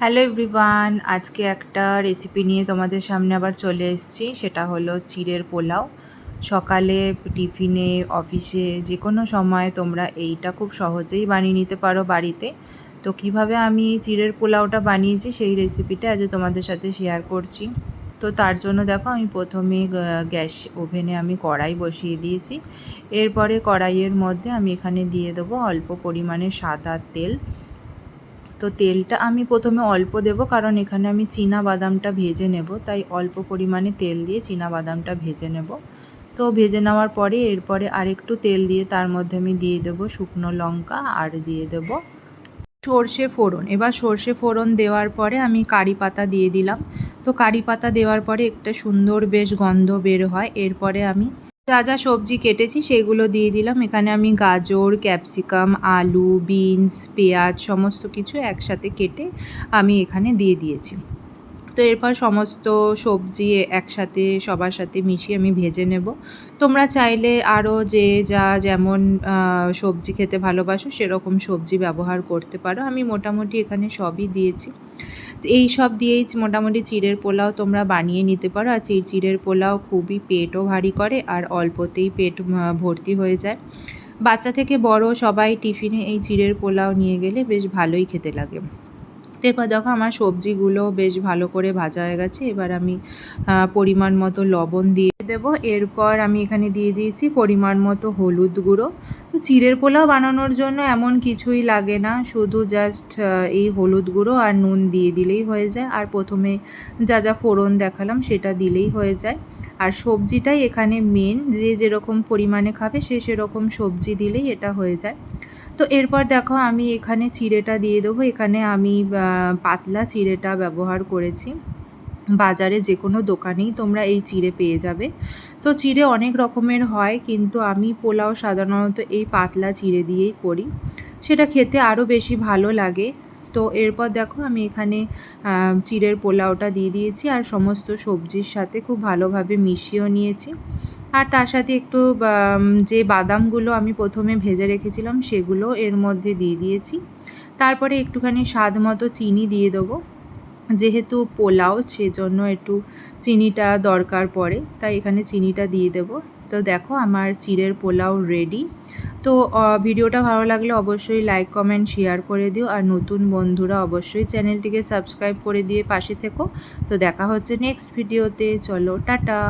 Hello everyone আজকে একটা recipe নিয়ে তোমাদের সামনে আবার চলে এসেছি। সেটা হলো চিড়ের পোলাও। সকালে টিফিনে অফিসে যে কোনো সময় তোমরা এইটা খুব সহজেই বানিয়ে নিতে পারো বাড়িতে। তো কীভাবে আমি চিড়ের পোলাওটা বানিয়েছি, সেই রেসিপিটা আজ তোমাদের সাথে শেয়ার করছি। তো তার জন্য দেখো, আমি প্রথমে গ্যাস ওভেনে আমি কড়াই বসিয়ে দিয়েছি। এরপরে কড়াইয়ের মধ্যে আমি এখানে দিয়ে দেবো অল্প পরিমাণে সাদা তেল। তো তেলটা আমি প্রথমে অল্প দেব, কারণ এখানে আমি চীনা বাদামটা ভেজে নেব। তাই অল্প পরিমাণে তেল দিয়ে চীনা বাদামটা ভেজে নেব। তো ভেজে নেওয়ার পরে এরপরে আরেকটু তেল দিয়ে তার মধ্যে আমি দিয়ে দেবো শুকনো লঙ্কা আর দিয়ে দেবো সর্ষে ফোড়ন। এবার সর্ষে ফোড়ন দেওয়ার পরে আমি কারি পাতা দিয়ে দিলাম। তো কারি পাতা দেওয়ার পরে একটা সুন্দর বেশ গন্ধ বের হয়। এরপরে আমি যা যা সবজি কেটেছি সেগুলো দিয়ে দিলাম। এখানে আমি গাজর, ক্যাপসিকাম, আলু, বিনস, পেঁয়াজ সমস্ত কিছু একসাথে কেটে আমি এখানে দিয়ে দিয়েছি। তো এরপর সমস্ত সবজি একসাথে সবার সাথে মিশিয়ে আমি ভেজে নেব। তোমরা চাইলে আরও যে যা যেমন সবজি খেতে ভালোবাসো সেরকম সবজি ব্যবহার করতে পারো। আমি মোটামুটি এখানে সবই দিয়েছি। এই সব দিয়েই মোটামুটি চিড়ের পোলাও তোমরা বানিয়ে নিতে পারো। আর চিড়ের পোলাও খুবই পেটও ভারী করে আর অল্পতেই পেট ভর্তি হয়ে যায়। বাচ্চা থেকে বড় সবাই টিফিনে এই চিড়ের পোলাও নিয়ে গেলে বেশ ভালোই খেতে লাগে। এরপর দেখো আমার সবজিগুলো বেশ ভালো করে ভাজা হয়ে গেছে। এবার আমি পরিমাণ মতো লবণ দিয়ে দেব। এরপর আমি এখানে দিয়ে দিয়েছি পরিমাণ মতো হলুদ গুঁড়ো। তো চিড়ের পোলাও বানানোর জন্য এমন কিছুই লাগে না। শুধু জাস্ট এই হলুদ গুঁড়ো আর নুন দিয়ে দিলেই হয়ে যায়। আর প্রথমে যা যা ফোড়ন দেখালাম সেটা দিলেই হয়ে যায়। আর সবজিটাই এখানে মেন যে যেরকম পরিমাণে খাবে সে সেরকম সবজি দিলেই এটা হয়ে যায়। তো এরপর দেখো আমি এখানে চিড়েটা দিয়ে দেবো। এখানে আমি পাতলা চিড়েটা ব্যবহার করেছি। বাজারে যে কোনো দোকানেই তোমরা এই চিড়ে পেয়ে যাবে। তো চিড়ে অনেক রকমের হয়, কিন্তু আমি পোলাও সাধারণত এই পাতলা চিড়ে দিয়েই করি। সেটা খেতে আরও বেশি ভালো লাগে। তো এরপর দেখো আমি এখানে চিড়ের পোলাওটা দিয়ে দিয়েছি আর সমস্ত সবজির সাথে খুব ভালোভাবে মিশিয়েও নিয়েছি। আর তার সাথে একটু যে বাদামগুলো আমি প্রথমে ভেজে রেখেছিলাম সেগুলো এর মধ্যে দিয়ে দিয়েছি। তারপরে একটুখানি স্বাদ মতো চিনি দিয়ে দেবো। যেহেতু পোলাও, সেজন্য একটু চিনিটা দরকার পড়ে, তাই এখানে চিনিটা দিয়ে দেব। তো দেখো আমার চিড়ের পোলাও রেডি তো ভিডিওটা ভালো লাগলে অবশ্যই লাইক কমেন্ট শেয়ার করে দিও। আর নতুন বন্ধুরা অবশ্যই চ্যানেলটিকে সাবস্ক্রাইব করে দিয়ে পাশে থেকো। তো দেখা হচ্ছে নেক্সট ভিডিওতে চলো, টাটা!